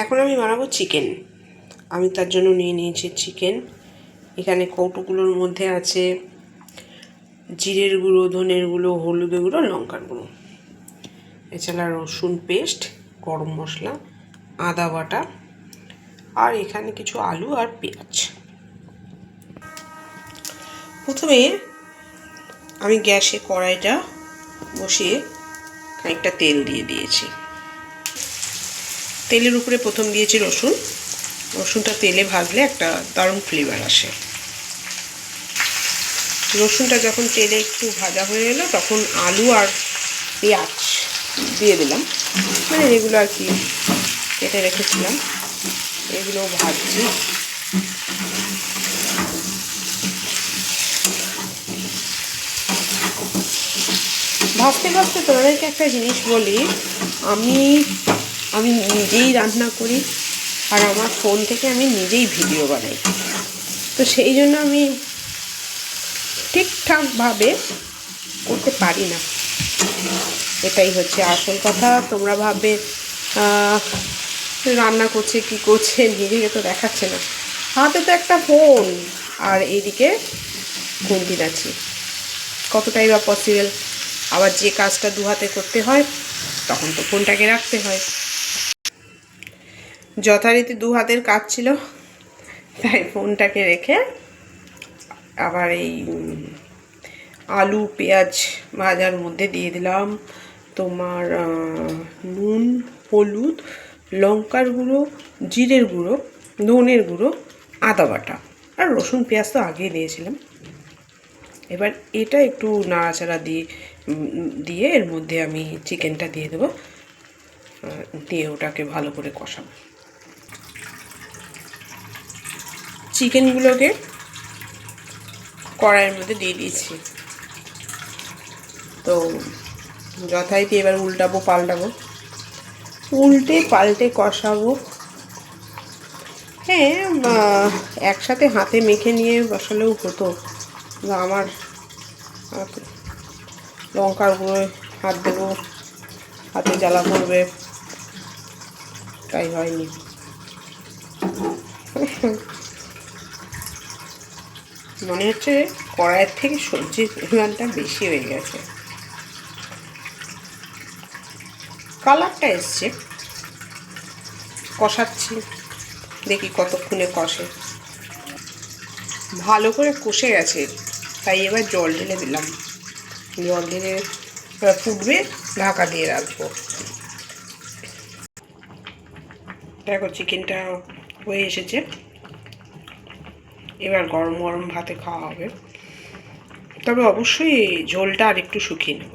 এখন আমি বানাবো চিকেন আমি তার জন্য নিয়ে নিয়েছি চিকেন এখানে কৌটোগুলোর মধ্যে আছে জিরের গুঁড়ো, ধনের গুঁড়ো, হলুদের গুঁড়ো, লঙ্কার গুঁড়ো। এছাড়া রসুন পেস্ট, গরম মশলা, আদা বাটা, আর এখানে কিছু আলু আর পেঁয়াজ। প্রথমে আমি গ্যাসে কড়াইটা বসিয়ে খানিকটা তেল দিয়ে দিয়েছি। তেলের উপরে প্রথম দিয়েছি রসুন। রসুনটা তেলে ভাজলে একটা দারুণ ফ্লেভার আসে। রসুনটা যখন তেলে একটু ভাজা হয়ে এলো, তখন আলু আর পেঁয়াজ দিয়ে দিলাম। মানে এগুলো আর কি কেটে রেখেছিলাম। এগুলো ভাজছি। ভাজতে ভাজতে তোমাদেরকে একটা জিনিস বলি, আমি আমি নিজেই রান্না করি আর আমার ফোন থেকে আমি নিজেই ভিডিও বানাই। তো সেই জন্য আমি ঠিকঠাকভাবে করতে পারি না। এটাই হচ্ছে আসল কথা। তোমরা ভাববে রান্না করছে, কি করছে, নিজেকে তো দেখাচ্ছে না। হাতে তো একটা ফোন। আর এইদিকে খুন্তি আছি কতটাই বা পসিবল আবার যে কাজটা দু হাতে করতে হয়, তখন তো ফোনটাকে রাখতে হয়। যথারীতি দু হাতের কাজ ছিল। তাই ফোনটাকে রেখে আবার এই আলু, পেঁয়াজ ভাজার মধ্যে দিয়ে দিলাম। তোমার নুন, হলুদ, লঙ্কার গুঁড়ো, জিরের গুঁড়ো, ধনের গুঁড়ো, আদা বাটা আর রসুন, পেঁয়াজ তো আগেই দিয়েছিলাম। এবার এটা একটু নাড়াচাড়া দিয়ে দিয়ে এর মধ্যে আমি চিকেনটা দিয়ে দেবো। দিয়ে ওটাকে ভালো করে কষাবো। চিকেনগুলোকে কড়াইয়ের মধ্যে দিয়ে দিয়েছি। তো যথারীতি এবার উল্টাবো, পাল্টাবো। উল্টে পাল্টে কষাবো। হ্যাঁ একসাথে হাতে মেখে নিয়ে বসালেও হতো। আমার লঙ্কার গুঁড়োয় হাত দেবো, হাতে জ্বালা পড়বে তাই হয়নি। মনে হচ্ছে কড়াইয়ের থেকে সবজির পরিমাণটা বেশি হয়ে গেছে। কালারটা এসছে। কষাচ্ছি। দেখি কতক্ষণে কষে। ভালো করে কষে গেছে। তাই এবার জল ঢেলে দিলাম। জল ঢেলে ফুটবে, ঢাকা দিয়ে রাখব। দেখো চিকেনটা হয়ে এসেছে। এবার গরম গরম ভাতে খাওয়া হবে। তবে অবশ্যই ঝোলটা আর একটু শুকিয়ে নেব।